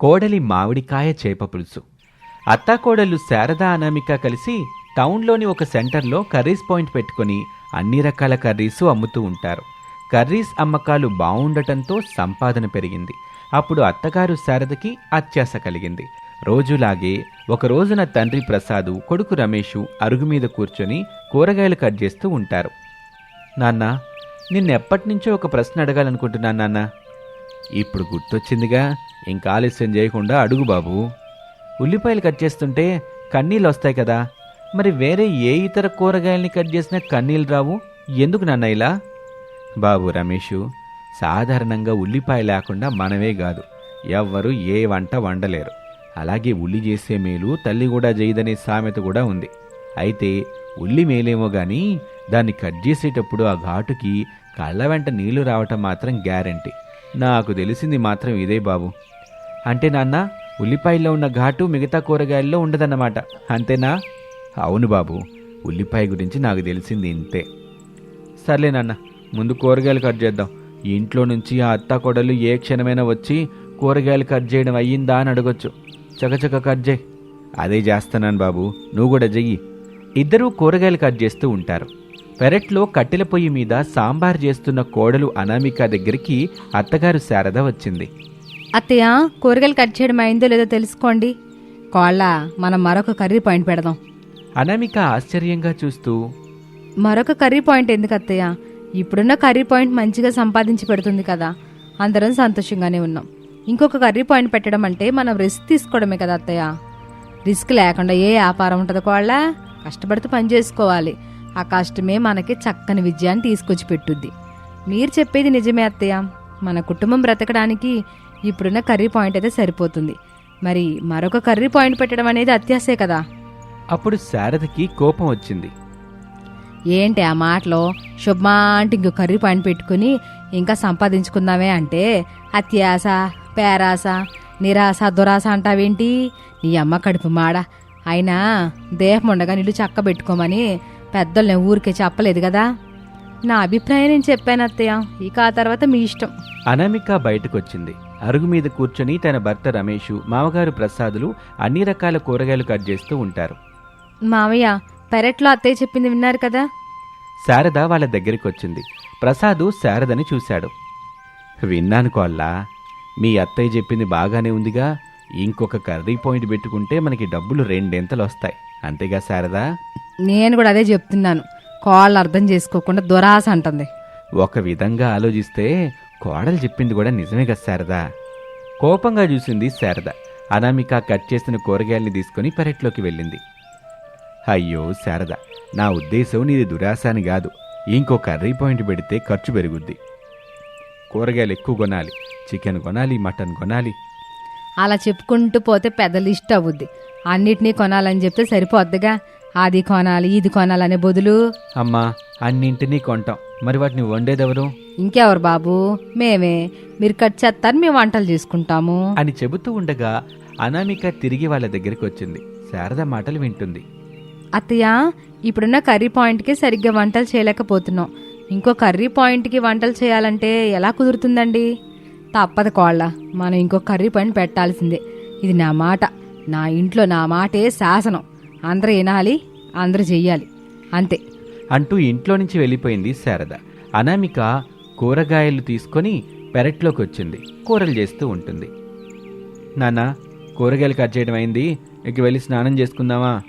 కోడలి మామిడికాయ చేప పులుసు. అత్తాకోడళ్ళు శారద అనామిక కలిసి టౌన్లోని ఒక సెంటర్లో కర్రీస్ పాయింట్ పెట్టుకొని అన్ని రకాల కర్రీసు అమ్ముతూ ఉంటారు. కర్రీస్ అమ్మకాలు బాగుండటంతో సంపాదన పెరిగింది. అప్పుడు అత్తగారు శారదకి అత్యాస కలిగింది. రోజులాగే ఒక రోజున తండ్రి ప్రసాదు కొడుకు రమేషు అరుగు మీద కూర్చొని కూరగాయలు కట్ చేస్తూ ఉంటారు. నాన్న నిన్నెప్పటినుంచో ఒక ప్రశ్న అడగాలనుకుంటున్నాను నాన్న. ఇప్పుడు గుర్తొచ్చిందిగా ఇంకా ఆలస్యం చేయకుండా అడుగు బాబు. ఉల్లిపాయలు కట్ చేస్తుంటే కన్నీళ్ళు వస్తాయి కదా. మరి వేరే ఏ ఇతర కూరగాయల్ని కట్ చేసినా కన్నీళ్ళు రావు? ఎందుకు నాన్న ఇలా? బాబు రమేషు సాధారణంగా ఉల్లిపాయ లేకుండా మనమే కాదు. ఎవ్వరు ఏ వంట వండలేరు. అలాగే ఉల్లి చేసే మేలు తల్లి కూడా చేయదనే సామెత కూడా ఉంది. అయితే ఉల్లి మేలేమో కానీ దాన్ని కట్ చేసేటప్పుడు ఆ ఘాటుకి కళ్ళ వెంట నీళ్ళు రావటం మాత్రం గ్యారంటీ. నాకు తెలిసింది మాత్రం ఇదే బాబు. అంటే నాన్న ఉల్లిపాయల్లో ఉన్న ఘాటు మిగతా కూరగాయల్లో ఉండదన్నమాట. అంతేనా? అవును బాబు ఉల్లిపాయ గురించి నాకు తెలిసింది ఇంతే. సర్లే నాన్న ముందు కూరగాయలు కట్ చేద్దాం. ఇంట్లో నుంచి ఆ అత్త కొడలు ఏ క్షణమైనా వచ్చి కూరగాయలు కట్ చేయడం అయ్యిందా అని అడగొచ్చు. చకచక కట్ చేయి. అదే చేస్తున్నాను బాబు నువ్వు కూడా చెయ్యి. ఇద్దరూ కూరగాయలు కట్ చేస్తూ ఉంటారు. పెరట్లో కట్టెల పొయ్యి మీద సాంబార్ చేస్తున్న కోడలు అనామిక దగ్గరికి అత్తగారు శారద వచ్చింది. అత్తయ్య కూరగాయలు కట్ చేయడం అయిందో లేదో తెలుసుకోండి. కోళ్ళ మనం మరొక కర్రీ పాయింట్ పెడదాం. అనామిక ఆశ్చర్యంగా చూస్తూ మరొక కర్రీ పాయింట్ ఎందుకు అత్తయ్య? ఇప్పుడున్న కర్రీ పాయింట్ మంచిగా సంపాదించి పెడుతుంది కదా. అందరం సంతోషంగానే ఉన్నాం. ఇంకొక కర్రీ పాయింట్ పెట్టడం అంటే మనం రిస్క్ తీసుకోవడమే కదా అత్తయ్య. రిస్క్ లేకుండా ఏ వ్యాపారం ఉంటుంది కోళ్ళ కష్టపడుతూ పని చేసుకోవాలి. ఆ కష్టమే మనకి చక్కని విజయాన్ని తీసుకొచ్చి పెట్టుద్ది మీరు చెప్పేది నిజమే అత్తయ్య. మన కుటుంబం బ్రతకడానికి ఇప్పుడున్న కర్రీ పాయింట్ అయితే సరిపోతుంది. మరి మరొక కర్రీ పాయింట్ పెట్టడం అనేది అత్యాసే కదా. అప్పుడు శారదకి కోపం వచ్చింది. ఏంటి ఆ మాటలో? శుభమా అంటే ఇంకో కర్రీ పాయింట్ పెట్టుకుని ఇంకా సంపాదించుకుందామే అంటే అత్యాస పేరాస నిరాశ దురాశ అంటావేంటి? నీ అమ్మ కడుపు మాడ. అయినా దేహం ఉండగా నీళ్ళు చక్క పెట్టుకోమని పెద్దలు నేను ఊరికే చెప్పలేదు కదా? నా అభిప్రాయం నేను చెప్పాను అత్తయ్య. ఇక ఆ తర్వాత మీ ఇష్టం. అనామిక బయటకొచ్చింది. అరుగు మీద కూర్చొని తన భర్త రమేషు మామగారు ప్రసాదులు అన్ని రకాల కూరగాయలు కట్ చేస్తూ ఉంటారు. మావయ్య పెరట్లో అత్తయ్య చెప్పింది విన్నారు కదా? శారద వాళ్ళ దగ్గరికి వచ్చింది ప్రసాదు శారదని చూశాడు. విన్నాను కోల్లా మీ అత్తయ్య చెప్పింది బాగానే ఉందిగా ఇంకొక కర్రీ పాయింట్ పెట్టుకుంటే మనకి డబ్బులు రెండెంతలు వస్తాయి అంతేగా శారదా? నేను కూడా అదే చెప్తున్నాను. కాళ్ళు అర్థం చేసుకోకుండా దురాశ అంటుంది. ఒక విధంగా ఆలోచిస్తే కోడలు చెప్పింది కూడా నిజమే కదా శారదా? కోపంగా చూసింది శారద. అనామిక కట్ చేసిన కూరగాయల్ని తీసుకుని పెరట్లోకి వెళ్ళింది. అయ్యో శారద నా ఉద్దేశం నీది దురాశ అని కాదు. ఇంకో కర్రీ పాయింట్ పెడితే ఖర్చు పెరుగుద్ది. కూరగాయలు ఎక్కువ కొనాలి చికెన్ కొనాలి మటన్ కొనాలి అలా చెప్పుకుంటూ పోతే పెద్ద లిస్ట్ అవుద్ది. అన్నిటినీ కొనాలని చెప్తే సరిపోద్దిగా. అది కొనాలి ఇది కొనాలనే బదులు. అమ్మా అన్నింటినీ కొంటాం. మరి వాటిని వండేదెవరు? ఇంకెవరు బాబు? మేమే. మీరు కట్ చేస్తారు మేము వంటలు చేసుకుంటాము. అని చెబుతూ ఉండగా అనామిక తిరిగి వాళ్ళ దగ్గరికి వచ్చింది. శారద మాటలు వింటుంది. అత్తయ్య ఇప్పుడున్న కర్రీ పాయింట్కి సరిగ్గా వంటలు చేయలేకపోతున్నాం. ఇంకో కర్రీ పాయింట్కి వంటలు చేయాలంటే ఎలా కుదురుతుందండి? తప్పదు కోళ్ళ. మనం ఇంకో కర్రీ పని పెట్టాల్సిందే. ఇది నా మాట. నా ఇంట్లో నా మాటే శాసనం. అందరూ వినాలి అందరూ చెయ్యాలి. అంతే. అంటూ ఇంట్లో నుంచి వెళ్ళిపోయింది శారద. అనామిక కూరగాయలు తీసుకొని పెరట్లోకి వచ్చింది కూరలు చేస్తూ ఉంటుంది. నాన్న కూరగాయలు కట్ చేయడం అయింది. ఇక వెళ్ళి స్నానం చేసుకుందామా?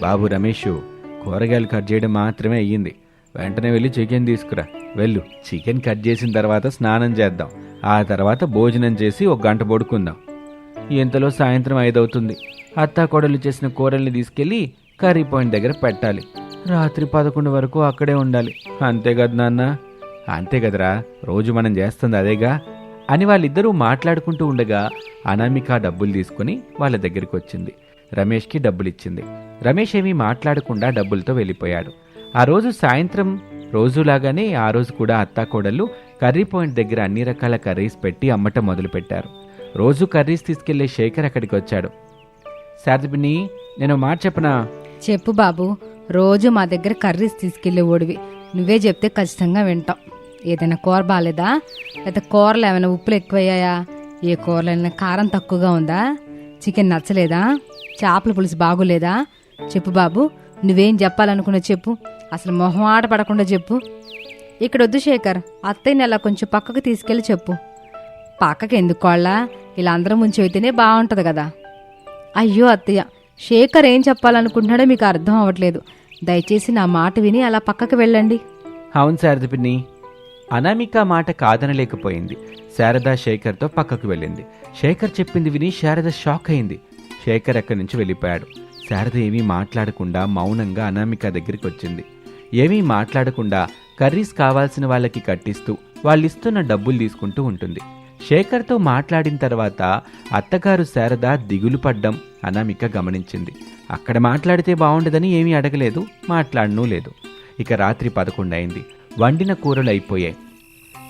బాబు రమేష్ కూరగాయలు కట్ చేయడం మాత్రమే అయ్యింది. వెంటనే వెళ్ళి చికెన్ తీసుకురా. వెళ్ళు. చికెన్ కట్ చేసిన తర్వాత స్నానం చేద్దాం. ఆ తర్వాత భోజనం చేసి ఒక గంట పడుకుందాం. ఇంతలో సాయంత్రం ఐదవుతుంది. అత్తా కోడలు చేసిన కూరల్ని తీసుకెళ్ళి కర్రీ పాయింట్ దగ్గర పెట్టాలి. రాత్రి పదకొండు వరకు అక్కడే ఉండాలి. అంతే కదా నాన్న? అంతే కదరా. రోజు మనం చేస్తుంది అదేగా? అని వాళ్ళిద్దరూ మాట్లాడుకుంటూ ఉండగా అనామిక డబ్బులు తీసుకుని వాళ్ళ దగ్గరికి వచ్చింది. రమేష్కి డబ్బులిచ్చింది. రమేష్ ఏమీ మాట్లాడకుండా డబ్బులతో వెళ్ళిపోయాడు. ఆ రోజు సాయంత్రం రోజులాగానే ఆ రోజు కూడా అత్తాకోడళ్ళు కర్రీ పాయింట్ దగ్గర అన్ని రకాల కర్రీస్ పెట్టి అమ్మటం మొదలుపెట్టారు. రోజు కర్రీస్ తీసుకెళ్ళే శేఖర్ అక్కడికి వచ్చాడు. శారదపిన్ని నేను మాట చెప్పనా? చెప్పు బాబు. రోజు మా దగ్గర కర్రీస్ తీసుకెళ్ళే ఓడివి. నువ్వే చెప్తే ఖచ్చితంగా వింటాం. ఏదైనా కూర బాగాలేదా లేదా కూరలు ఏమైనా ఉప్పులు ఎక్కువయ్యాయా? ఏ కూరలైనా కారం తక్కువగా ఉందా? చికెన్ నచ్చలేదా? చేపల పులుసు బాగోలేదా? చెప్పు బాబు. నువ్వేం చెప్పాలనుకున్నా చెప్పు. అసలు మొహం ఆట పడకుండా చెప్పు. ఇక్కడ వద్దు శేఖర్ అత్తయ్యని అలా కొంచెం పక్కకు తీసుకెళ్ళి చెప్పు. పక్కకి ఎందుకు కోళ్ళ? ఇలా అందరం ముంచి అయితేనే బాగుంటుంది కదా. అయ్యో అత్తయ్య శేఖర్ ఏం చెప్పాలనుకుంటున్నాడో మీకు అర్థం అవ్వట్లేదు. దయచేసి నా మాట విని అలా పక్కకు వెళ్ళండి. అవును శారద పిన్ని. అనామిక మాట కాదనలేకపోయింది. శారద శేఖర్తో పక్కకు వెళ్ళింది. శేఖర్ చెప్పింది విని శారద షాక్ అయింది. శేఖర్ అక్కడి నుంచి వెళ్ళిపోయాడు. శారద ఏమీ మాట్లాడకుండా మౌనంగా అనామిక దగ్గరికి వచ్చింది. ఏమీ మాట్లాడకుండా కర్రీస్ కావాల్సిన వాళ్ళకి కట్టిస్తూ వాళ్ళిస్తున్న డబ్బులు తీసుకుంటూ ఉంటుంది. శేఖర్తో మాట్లాడిన తర్వాత అత్తగారు శారద దిగులు పడ్డం అనామిక గమనించింది. అక్కడ మాట్లాడితే బాగుండదని ఏమీ అడగలేదు మాట్లాడనూ లేదు. ఇక రాత్రి పదకొండు అయింది. వండిన కూరలు అయిపోయాయి.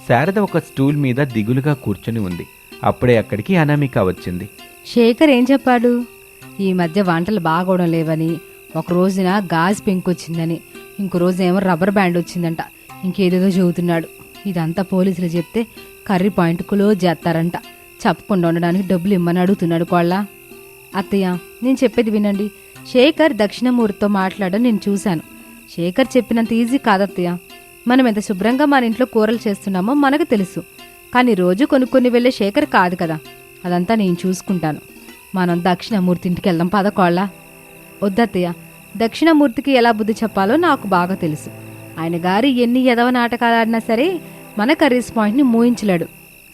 శారద ఒక స్టూల్ మీద దిగులుగా కూర్చొని ఉంది. అప్పుడే అక్కడికి అనామిక వచ్చింది. శేఖర్ ఏం చెప్పాడు? ఈ మధ్య వంటలు బాగోవడం లేవని ఒక రోజున గాజు పెంకు వచ్చిందని ఇంకో రోజు ఏమో రబ్బర్ బ్యాండ్ వచ్చిందంట. ఇంకేదేదో చెబుతున్నాడు. ఇదంతా పోలీసులు చెప్తే కర్రీ పాయింట్ క్లోజ్ చేస్తారంట. చెప్పకుండా ఉండడానికి డబ్బులు ఇమ్మని అడుగుతున్నాడు కోళ్ళ. అత్తయ్య నేను చెప్పేది వినండి. శేఖర్ దక్షిణమూర్తితో మాట్లాడడం నేను చూశాను. శేఖర్ చెప్పినంత ఈజీ కాదత్తయ్య. మనం ఎంత శుభ్రంగా మన ఇంట్లో కూరలు చేస్తున్నామో మనకు తెలుసు. కానీ రోజు కొనుక్కొని వెళ్ళే శేఖర్ కాదు కదా. అదంతా నేను చూసుకుంటాను. మనం దక్షిణమూర్తి ఇంటికి వెళ్దాం పదకోళ్ళ వద్దత్తయ్య దక్షిణమూర్తికి ఎలా బుద్ధి చెప్పాలో నాకు బాగా తెలుసు. ఆయన గారి ఎన్ని ఎదవ నాటకాలు ఆడినా సరే మన కర్రీస్ పాయింట్ని మూయించలేడు.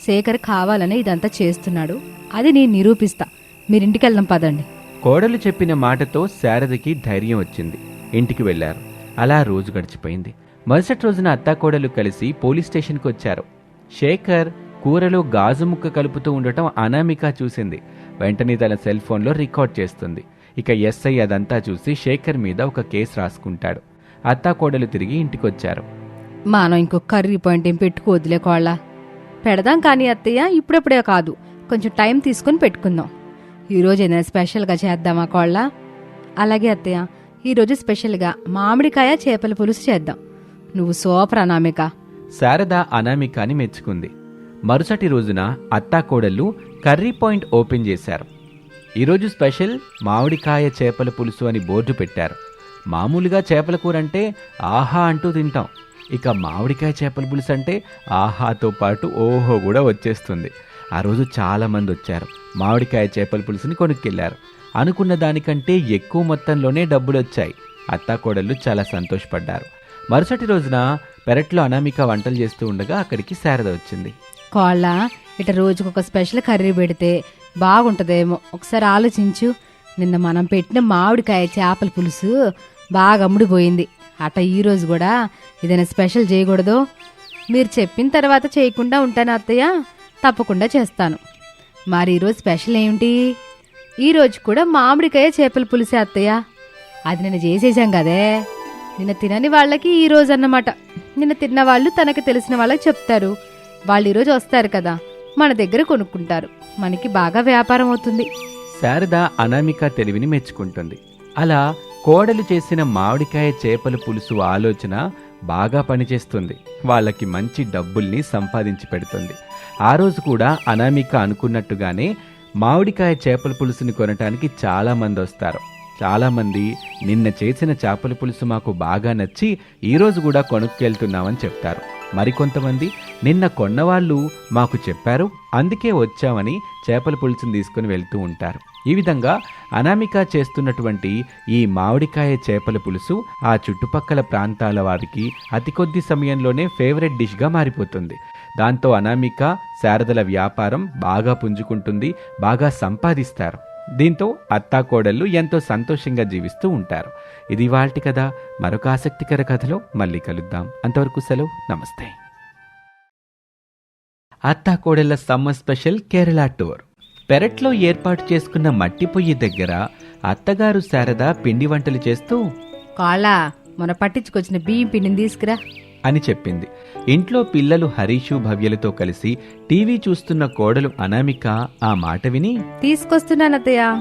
శేఖర్ కావాలని ఇదంతా చేస్తున్నాడు. అది నేను నిరూపిస్తా. మీరింటికి వెళ్దాం పదండి. కోడలు చెప్పిన మాటతో శారదకి ధైర్యం వచ్చింది. ఇంటికి వెళ్ళారు. అలా రోజు గడిచిపోయింది. మరుసటి రోజున అత్తాకోడలు కలిసి పోలీస్ స్టేషన్కి వచ్చారు. శేఖర్ కూరలో గాజు ముక్క కలుపుతూ ఉండటం అనామిక చూసింది. వెంటనే తన సెల్ ఫోన్లో రికార్డ్ చేస్తుంది. ఇక ఎస్ఐ అదంతా చూసి శేఖర్ మీద ఒక కేసు రాసుకుంటాడు. అత్తాకోడలు తిరిగి ఇంటికొచ్చారు. మనం ఇంకో కర్రీ పాయింట్ ఏం పెట్టుకోవద్దులే కోళ్ళ. పెడదాం కానీ అత్తయ్య ఇప్పుడప్పుడే కాదు. కొంచెం టైం తీసుకొని పెట్టుకుందాం. ఈరోజు ఏదైనా స్పెషల్గా చేద్దామా కోళ్ళ? అలాగే అత్తయ్య ఈరోజు స్పెషల్గా మామిడికాయ చేపల పులుసు చేద్దాం. నువ్వు సూపర్ అనామిక. శారద అనామికాని మెచ్చుకుంది. మరుసటి రోజున అత్తాకోడళ్ళు కర్రీ పాయింట్ ఓపెన్ చేశారు. ఈరోజు స్పెషల్ మామిడికాయ చేపల పులుసు అని బోర్డు పెట్టారు. మామూలుగా చేపల కూర అంటే ఆహా అంటూ తింటాం. ఇక మామిడికాయ చేపల పులుసు అంటే ఆహాతో పాటు ఓహో కూడా వచ్చేస్తుంది. ఆ రోజు చాలామంది వచ్చారు. మామిడికాయ చేపల పులుసుని కొనుక్కెళ్ళారు. అనుకున్న దానికంటే ఎక్కువ మొత్తంలోనే డబ్బులు వచ్చాయి. అత్తాకోడళ్ళు చాలా సంతోషపడ్డారు. మరుసటి రోజున పెరట్లో అనామిక వంటలు చేస్తూ ఉండగా అక్కడికి శారద వచ్చింది. కోళ్ళ ఇట రోజుకొక స్పెషల్ కర్రీ పెడితే బాగుంటుందేమో. ఒకసారి ఆలోచించు. నిన్న మనం పెట్టిన మామిడికాయ చేపల పులుసు బాగా అమ్ముడిపోయింది. అట ఈరోజు కూడా ఏదైనా స్పెషల్ చేయకూడదు? మీరు చెప్పిన తర్వాత చేయకుండా ఉంటాను అత్తయ్య. తప్పకుండా చేస్తాను. మరి ఈరోజు స్పెషల్ ఏమిటి? ఈరోజు కూడా మామిడికాయ చేపల పులుసే అత్తయ్య. అది నిన్న చేసేసాం కదే. నిన్న తినని వాళ్ళకి ఈ రోజు అన్నమాట. నిన్న తిన్న వాళ్ళు తనకు తెలిసిన వాళ్ళకి చెప్తారు. వాళ్ళు ఈరోజు వస్తారు కదా. మన దగ్గర కొనుక్కుంటారు. మనకి బాగా వ్యాపారం అవుతుంది. శారద అనామిక తెలివిని మెచ్చుకుంటుంది. అలా కోడలు చేసిన మామిడికాయ చేపల పులుసు ఆలోచన బాగా పనిచేస్తుంది. వాళ్ళకి మంచి డబ్బుల్ని సంపాదించి పెడుతుంది. ఆ రోజు కూడా అనామిక అనుకున్నట్టుగానే మామిడికాయ చేపల పులుసుని కొనటానికి చాలామంది వస్తారు. చాలామంది నిన్న చేసిన చేపల పులుసు మాకు బాగా నచ్చి ఈరోజు కూడా కొనుక్కెళ్తున్నామని చెప్తారు. మరికొంతమంది నిన్న కొన్నవాళ్ళు మాకు చెప్పారు అందుకే వచ్చామని చేపల పులుసును తీసుకుని వెళ్తూ ఉంటారు. ఈ విధంగా అనామిక చేస్తున్నటువంటి ఈ మామిడికాయ చేపల పులుసు ఆ చుట్టుపక్కల ప్రాంతాల వారికి అతి కొద్ది సమయంలోనే ఫేవరెట్ డిష్గా మారిపోతుంది. దాంతో అనామిక శారదల వ్యాపారం బాగా పుంజుకుంటుంది బాగా సంపాదిస్తారు. దీంతో అత్తాకోడళ్ళు ఎంతో సంతోషంగా జీవిస్తూ ఉంటారు. ఇది వాల్టి కథ. మరొక ఆసక్తికర కథలో మళ్ళీ కలుద్దాం. అంతవరకు సెలవు. నమస్తే. అత్తాకోడళ్ళ సమ్మర్ స్పెషల్ కేరళ టూర్. పెరట్లో ఏర్పాటు చేసుకున్న మట్టి పొయ్యి దగ్గర అత్తగారు శారద పిండి వంటలు చేస్తూ కాలా మన పట్టించుకొచ్చిన బియ్యం పిండిని తీసుకురా. అని చెప్పింది. ఇంట్లో పిల్లలు హరీషు భవ్యలతో కలిసి టీవీ చూస్తున్న కోడలు అనామిక ఆ మాట విని తీసుకొస్తున్నాను అత్తయ్య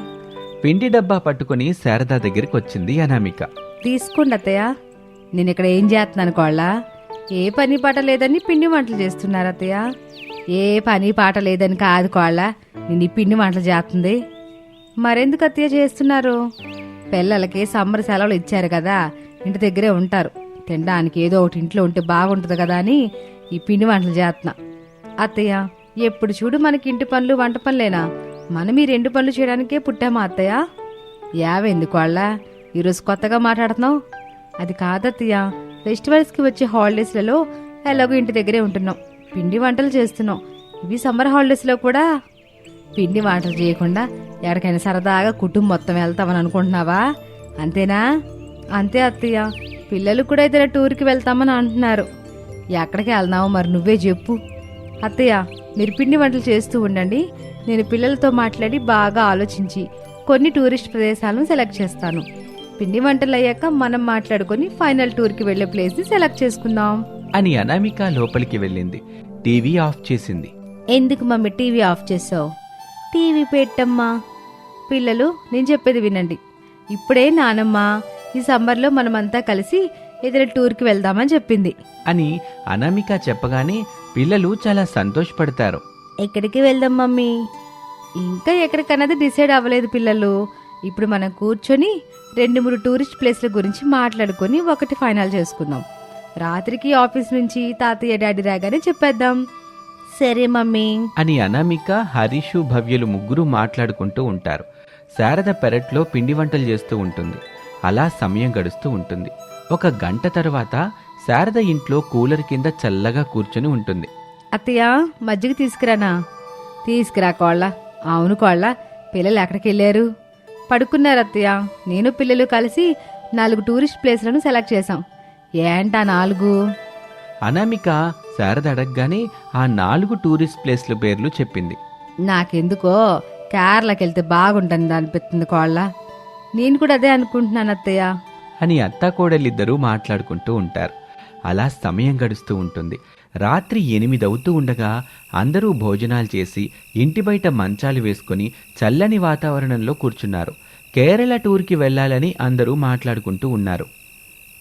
పిండి డబ్బా పట్టుకుని శారద దగ్గరికి వచ్చింది అనామిక. తీసుకోండి అత్తయ్య నేను ఇక్కడ ఏం చేస్తున్నాను కోళ్ళ? ఏ పని పాట లేదని పిండి వంటలు చేస్తున్నారు అత్తయ్య ఏ పని పాట లేదని కాదు కోళ్ళ. నేను ఈ పిండి వంటలు చేస్తుంది. మరెందుకు అత్తయ్య చేస్తున్నారు? పిల్లలకి సమ్మర్ సెలవులు ఇచ్చారు కదా ఇంటి దగ్గరే ఉంటారు. తినడానికి ఏదో ఒకటి ఇంట్లో ఉంటే బాగుంటుంది కదా అని ఈ పిండి వంటలు చేస్తున్నా అత్తయ్య ఎప్పుడు చూడు మనకి ఇంటి పనులు వంట పనులేనా? మనం ఈ రెండు పనులు చేయడానికే పుట్టామా అత్తయ్య? యావెందుకు వాళ్ళ ఈరోజు కొత్తగా మాట్లాడుతున్నావు? అది కాదత్తయ్య. ఫెస్టివల్స్కి వచ్చే హాలిడేస్లలో ఎలాగో ఇంటి దగ్గరే ఉంటున్నాం. పిండి వంటలు చేస్తున్నాం. ఇవి సమ్మర్ హాలిడేస్లో కూడా. పిండి వంటలు చేయకుండా ఎక్కడికైనా సరదాగా కుటుంబం మొత్తం వెళ్తామని అనుకుంటున్నావా? అంతేనా? అంతే అత్తయ్య. పిల్లలు కూడా ఏదైనా టూర్కి వెళ్తామని అంటున్నారు. ఎక్కడికి వెళ్దామో మరి నువ్వే చెప్పు. అత్తయ్య మీరు పిండి వంటలు చేస్తూ ఉండండి. నేను పిల్లలతో మాట్లాడి బాగా ఆలోచించి కొన్ని టూరిస్ట్ ప్రదేశాలను సెలెక్ట్ చేస్తాను. పిండి వంటలు అయ్యాక మనం మాట్లాడుకొని ఫైనల్ టూర్కి వెళ్ళే ప్లేస్ని సెలెక్ట్ చేసుకుందాం. అని అనామిక లోపలికి వెళ్ళింది. టీవీ ఆఫ్ చేసింది. ఎందుకు మమ్మీ టీవీ ఆఫ్ చేసావు? టీవీ పెట్టమ్మా. పిల్లలు నేను చెప్పేది వినండి. ఇప్పుడే నానమ్మ ఈ సమ్మర్లో మనమంతా కలిసి ఏదైనా టూర్కి వెళ్దామని చెప్పింది. అని అనామిక చెప్పగానే పిల్లలు చాలా సంతోషపడతారు. ఎక్కడికి వెళ్దాం మమ్మీ? ఇంకా ఎక్కడికన్నది డిసైడ్ అవ్వలేదు పిల్లలు. ఇప్పుడు మనం కూర్చొని రెండు మూడు టూరిస్ట్ ప్లేస్ల గురించి మాట్లాడుకొని ఒకటి ఫైనల్ చేసుకుందాం. రాత్రికి ఆఫీస్ నుంచి తాతయ్య డాడీ రాగానే చెప్పేద్దాం. సరే మమ్మీ. అని అనామిక హరీషు భవ్యులు ముగ్గురు మాట్లాడుకుంటూ ఉంటారు. శారద పెరట్లో పిండి వంటలు చేస్తూ ఉంటుంది. అలా సమయం గడుస్తూ ఉంటుంది. ఒక గంట తర్వాత శారద ఇంట్లో కూలర్ కింద చల్లగా కూర్చొని ఉంటుంది. అత్తయ్య మజ్జిగ తీసుకురానా? తీసుకురా కోళ్ళ. అవును కోళ్ళ పిల్లలు ఎక్కడికి వెళ్ళారు పడుకున్నారు అత్తయ్య. నేను పిల్లలు కలిసి నాలుగు టూరిస్ట్ ప్లేస్లను సెలెక్ట్ చేశాం. ఏంటా నాలుగు? అనామిక శారద అడగగానే ఆ నాలుగు టూరిస్ట్ ప్లేస్ల పేర్లు చెప్పింది. నాకెందుకో కేరళకి వెళ్తే బాగుంటుంది అనిపిస్తుంది కోళ్ళ. నేను కూడా అదే అనుకుంటున్నాను అత్తయ్య. అని అత్తాకోడలిద్దరూ మాట్లాడుకుంటూ ఉంటారు. అలా సమయం గడుస్తూ ఉంటుంది. రాత్రి ఎనిమిదవుతూ ఉండగా అందరూ భోజనాలు చేసి ఇంటి బయట మంచాలు వేసుకుని చల్లని వాతావరణంలో కూర్చున్నారు. కేరళ టూర్కి వెళ్ళాలని అందరూ మాట్లాడుకుంటూ ఉన్నారు.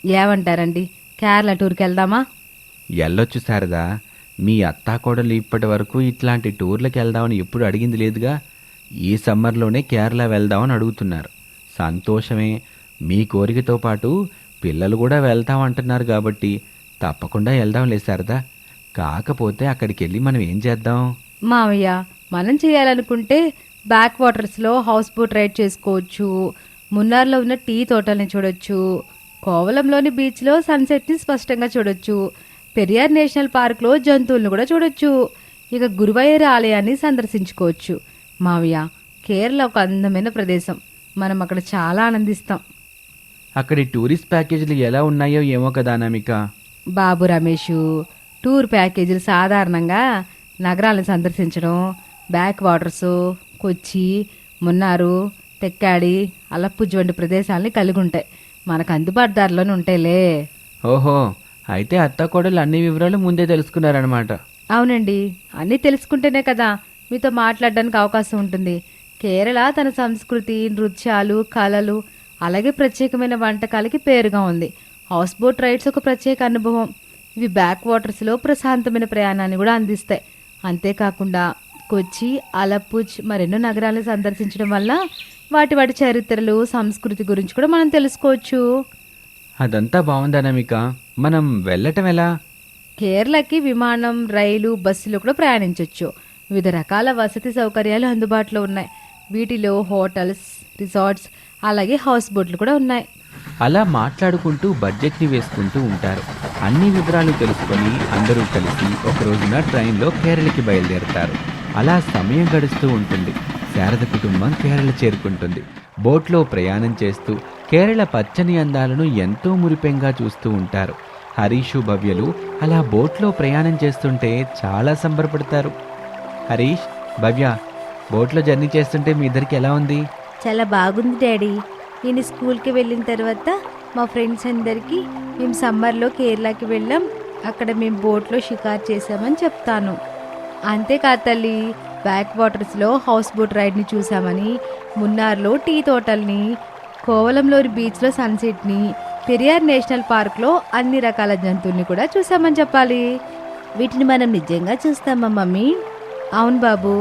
ఏమంటారండి? కేరళ టూర్కి వెళ్దామా? ఎల్లొచ్చు శారదా. మీ అత్తాకోడలు ఇప్పటి వరకు ఇట్లాంటి టూర్లకు వెళ్దామని ఎప్పుడు అడిగింది లేదుగా. ఈ సమ్మర్లోనే కేరళ వెళ్దామని అడుగుతున్నారు. సంతోషమే. మీ కోరికతో పాటు పిల్లలు కూడా వెళ్తామంటున్నారు కాబట్టి తప్పకుండా వెళ్దాంలే సరదా కాకపోతే అక్కడికి వెళ్ళి మనం ఏం చేద్దాం? మావయ్య మనం చేయాలనుకుంటే బ్యాక్ వాటర్స్లో హౌస్ బోట్ రైడ్ చేసుకోవచ్చు. మున్నార్లో ఉన్న టీ తోటల్ని చూడొచ్చు. కోవలంలోని బీచ్లో సన్సెట్ని స్పష్టంగా చూడొచ్చు. పెరియార్ నేషనల్ పార్క్లో జంతువులను కూడా చూడొచ్చు. ఇక గురువయ్యర్ ఆలయాన్ని సందర్శించుకోవచ్చు. మావయ్య కేరళ ఒక అందమైన ప్రదేశం. మనం అక్కడ చాలా ఆనందిస్తాం. అక్కడి టూరిస్ట్ ప్యాకేజీలు ఎలా ఉన్నాయో ఏమో కదా అనామిక? బాబు రమేష్ టూర్ ప్యాకేజీలు సాధారణంగా నగరాలను సందర్శించడం బ్యాక్ వాటర్స్ కొచ్చి మున్నారు తెక్కాడి అలప్పుజ్ వంటి ప్రదేశాలని కలిగి ఉంటాయి. మనకు అందుబాటు ధరలోనే ఉంటాయిలే ఓహో అయితే అత్తాకోడలు అన్ని వివరాలు ముందే తెలుసుకున్నారనమాట అవునండి అన్నీ తెలుసుకుంటేనే కదా మీతో మాట్లాడడానికి అవకాశం ఉంటుంది. కేరళ తన సంస్కృతి నృత్యాలు కళలు అలాగే ప్రత్యేకమైన వంటకాలకి పేరుగా ఉంది. హౌస్ బోట్ రైడ్స్ ఒక ప్రత్యేక అనుభవం. ఇవి బ్యాక్ వాటర్స్లో ప్రశాంతమైన ప్రయాణాన్ని కూడా అందిస్తాయి. అంతేకాకుండా కొచ్చి అలప్పుజ్ మరెన్నో నగరాలను సందర్శించడం వల్ల వాటి వాటి చరిత్రలు సంస్కృతి గురించి కూడా మనం తెలుసుకోవచ్చు. అదంతా బాగుంది అనామిక. మనం వెళ్ళటం ఎలా? కేరళకి విమానం రైలు బస్సులో కూడా ప్రయాణించవచ్చు వివిధ రకాల వసతి సౌకర్యాలు అందుబాటులో ఉన్నాయి. వీటిలో హోటల్స్ రిసార్ట్స్ అలాగే హౌస్ బోట్లు కూడా ఉన్నాయి. అలా మాట్లాడుకుంటూ బడ్జెట్ని వేసుకుంటూ ఉంటారు. అన్ని వివరాలు తెలుసుకొని అందరూ కలిసి ఒక రోజున ట్రైన్లో కేరళకి బయలుదేరతారు. అలా సమయం గడుస్తూ ఉంటుంది. శారద కుటుంబం కేరళ చేరుకుంటుంది. బోట్లో ప్రయాణం చేస్తూ కేరళ పచ్చని అందాలను ఎంతో మురిపెంగా చూస్తూ ఉంటారు. హరీషు భవ్యలు అలా బోట్లో ప్రయాణం చేస్తుంటే చాలా సంబరపడతారు. హరీష్ భవ్య బోట్లో జర్నీ చేస్తుంటే మీ ఇద్దరికి ఎలా ఉంది? చాలా బాగుంది డాడీ. నేను స్కూల్కి వెళ్ళిన తర్వాత మా ఫ్రెండ్స్ అందరికీ మేము సమ్మర్లో కేరళకి వెళ్ళాం. అక్కడ మేము బోట్లో షికార్ చేసామని చెప్తాను. అంతేకాదు తల్లి బ్యాక్ వాటర్స్లో హౌస్ బోట్ రైడ్ని చూసామని మున్నార్లో టీ తోటల్ని కోవలంలోని బీచ్లో సన్సెట్ని పెరియార్ నేషనల్ పార్క్లో అన్ని రకాల జంతువుల్ని కూడా చూసామని చెప్పాలి. వీటిని మనం నిజంగా చూస్తామా మమ్మీ? అవును బాబు.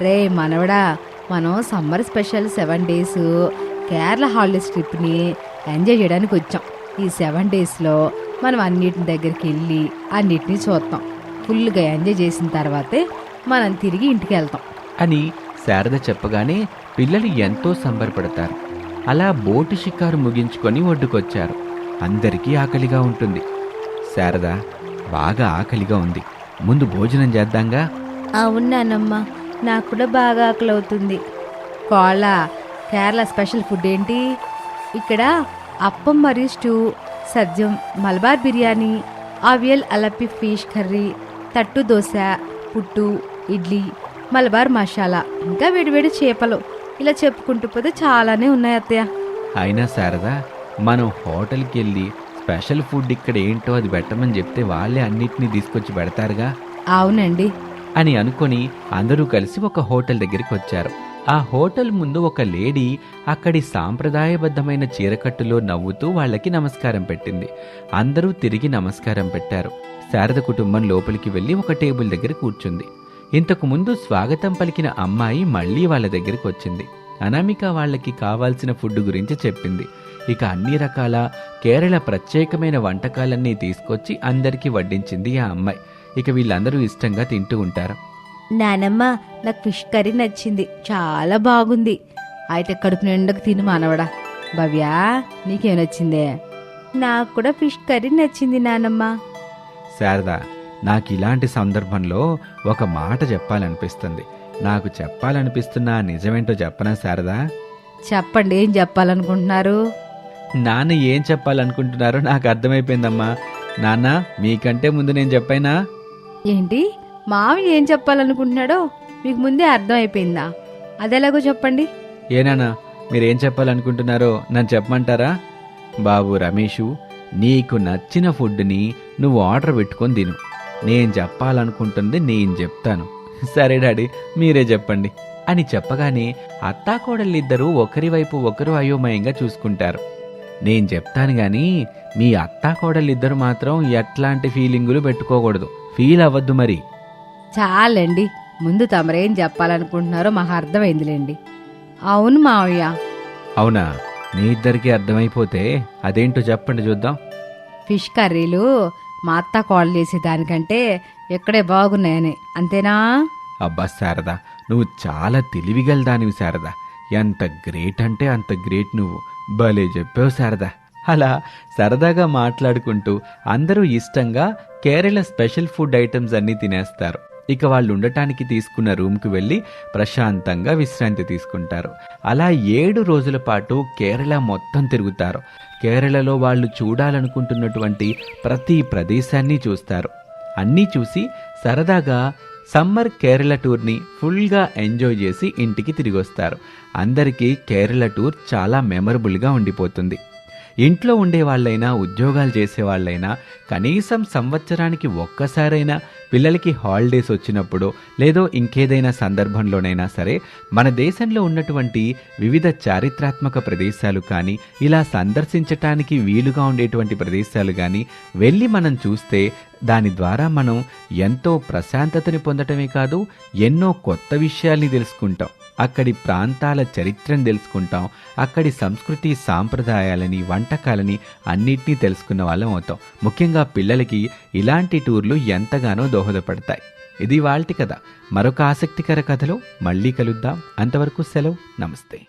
రే మనవడా మనం summer special seven days Kerala holidays ట్రిప్ని ఎంజాయ్ చేయడానికి వచ్చాం. ఈ సెవెన్ డేస్లో మనం అన్నిటిని దగ్గరికి వెళ్ళి అన్నిటినీ చూస్తాం ఫుల్గా ఎంజాయ్ చేసిన తర్వాతే మనం తిరిగి ఇంటికి వెళ్తాం. అని శారద చెప్పగానే పిల్లలు ఎంతో సంబరపడతారు. అలా బోటు షికారు ముగించుకొని ఒడ్డుకొచ్చారు. అందరికీ ఆకలిగా ఉంటుంది. శారద బాగా ఆకలిగా ఉంది. ముందు భోజనం చేద్దాంగా? అవును నానమ్మ నాకు కూడా బాగా ఆకలి అవుతుంది. కోళ్ళ కేరళ స్పెషల్ ఫుడ్ ఏంటి? ఇక్కడ అప్పం మరియు స్టూ సజ్జం మలబార్ బిర్యానీ ఆవియల్ అలపి ఫిష్ కర్రీ తట్టు దోశ పుట్టు ఇడ్లీ మలబార్ మసాలా ఇంకా వేడివేడి చేపలు. ఇలా చెప్పుకుంటూ పోతే చాలానే ఉన్నాయి అత్తయ్య. అయినా శారద మనం హోటల్కి వెళ్ళి స్పెషల్ ఫుడ్ ఇక్కడ ఏంటో అది పెట్టమని చెప్తే వాళ్ళే అన్నిటినీ తీసుకొచ్చి పెడతారుగా? అవునండి. అని అనుకొని అందరూ కలిసి ఒక హోటల్ దగ్గరికి వచ్చారు. ఆ హోటల్ ముందు ఒక లేడీ అక్కడి సాంప్రదాయబద్ధమైన చీరకట్టులో నవ్వుతూ వాళ్ళకి నమస్కారం పెట్టింది. అందరూ తిరిగి నమస్కారం పెట్టారు. శారద కుటుంబం లోపలికి వెళ్ళి ఒక టేబుల్ దగ్గర కూర్చుంది. ఇంతకు ముందు స్వాగతం పలికిన అమ్మాయి మళ్ళీ వాళ్ళ దగ్గరికి వచ్చింది. అనామిక వాళ్ళకి కావాల్సిన ఫుడ్ గురించి చెప్పింది. ఇక అన్ని రకాల కేరళ ప్రత్యేకమైన వంటకాలన్నీ తీసుకొచ్చి అందరికీ వడ్డించింది ఆ అమ్మాయి. ఇక వీళ్ళందరూ ఇష్టంగా తింటూ ఉంటారు. నానమ్మ నాకు ఫిష్ కర్రీ నచ్చింది. చాలా బాగుంది. అయితే కడుపు నిండకు తిను మానవడా. భవ్య నీకేం నచ్చిందే? నాకు కూడా ఫిష్ కర్రీ నచ్చింది నానమ్మ. శారద నాకు ఇలాంటి సందర్భంలో ఒక మాట చెప్పాలనిపిస్తుంది. నాకు చెప్పాలనిపిస్తున్న నిజమేంటో చెప్పనా శారదా? చెప్పండి ఏం చెప్పాలనుకుంటున్నారు? నాన్న ఏం చెప్పాలనుకుంటున్నారో నాకు అర్థమైపోయిందమ్మా. నాన్న మీకంటే ముందు నేను చెప్పానా? ఏంటి? మావి ఏం చెప్పాలనుకుంటున్నాడో మీకు ముందే అర్థం అయిపోయిందా అదెలాగో చెప్పండి. ఏనానా మీరేం చెప్పాలనుకుంటున్నారో నన్ను చెప్పమంటారా? బాబు రమేషు నీకు నచ్చిన ఫుడ్ని నువ్వు ఆర్డర్ పెట్టుకొని తిను. నేను చెప్పాలనుకుంటుంది నేను చెప్తాను. సరే డాడీ మీరే చెప్పండి. అని చెప్పగానే అత్తాకోడళ్ళిద్దరూ ఒకరి వైపు ఒకరు అయోమయంగా చూసుకుంటారు. నేను చెప్తాను గాని మీ అత్తాకోడళ్ళిద్దరు మాత్రం ఎట్లాంటి ఫీలింగులు పెట్టుకోకూడదు. ఫీల్ అవ్వద్దు మరి. చాలండి. ముందు తమరేం చెప్పాలనుకుంటున్నారో మాకు అర్థమైందిలేండి. అవును మావయ్య. అవునా? మీ ఇద్దరికి అర్థమైపోతే అదేంటో చెప్పండి చూద్దాం. ఫిష్ కర్రీలు మా అత్త కాల్ చేసే దానికంటే ఎక్కడే బాగున్నాయని. అంతేనా? అబ్బా శారద నువ్వు చాలా తెలివిగల దానివి శారద. ఎంత గ్రేట్ అంటే అంత గ్రేట్ నువ్వు. భలే చెప్పావు శారద. అలా సరదాగా మాట్లాడుకుంటూ అందరూ ఇష్టంగా కేరళ స్పెషల్ ఫుడ్ ఐటమ్స్ అన్నీ తినేస్తారు. ఇక వాళ్ళు ఉండటానికి తీసుకున్న రూమ్కి వెళ్ళి ప్రశాంతంగా విశ్రాంతి తీసుకుంటారు. అలా ఏడు రోజుల పాటు కేరళ మొత్తం తిరుగుతారు. కేరళలో వాళ్ళు చూడాలనుకుంటున్నటువంటి ప్రతి ప్రదేశాన్ని చూస్తారు. అన్నీ చూసి సరదాగా సమ్మర్ కేరళ టూర్ని ఫుల్గా ఎంజాయ్ చేసి ఇంటికి తిరిగి వస్తారు అందరికీ కేరళ టూర్ చాలా మెమరబుల్గా ఉండిపోతుంది. ఇంట్లో ఉండే వాళ్ళైనా ఉద్యోగాలు చేసే వాళ్ళైనా కనీసం సంవత్సరానికి ఒక్కసారైనా పిల్లలకి హాలిడేస్ వచ్చినప్పుడు లేదో ఇంకేదైనా సందర్భంలోనైనా సరే మన దేశంలో ఉన్నటువంటి వివిధ చారిత్రాత్మక ప్రదేశాలు కానీ ఇలా సందర్శించటానికి వీలుగా ఉండేటువంటి ప్రదేశాలు కానీ వెళ్ళి మనం చూస్తే దాని ద్వారా మనం ఎంతో ప్రశాంతతని పొందటమే కాదు ఎన్నో కొత్త విషయాల్ని తెలుసుకుంటాం. అక్కడి ప్రాంతాల చరిత్రను తెలుసుకుంటాం అక్కడి సంస్కృతి సాంప్రదాయాలని వంటకాలని అన్నిటినీ తెలుసుకున్న వాళ్ళం అవుతాం. ముఖ్యంగా పిల్లలకి ఇలాంటి టూర్లు ఎంతగానో దోహదపడతాయి. ఇది వాళ్ళటి కథ. మరొక ఆసక్తికర కథలో మళ్ళీ కలుద్దాం. అంతవరకు సెలవు. నమస్తే.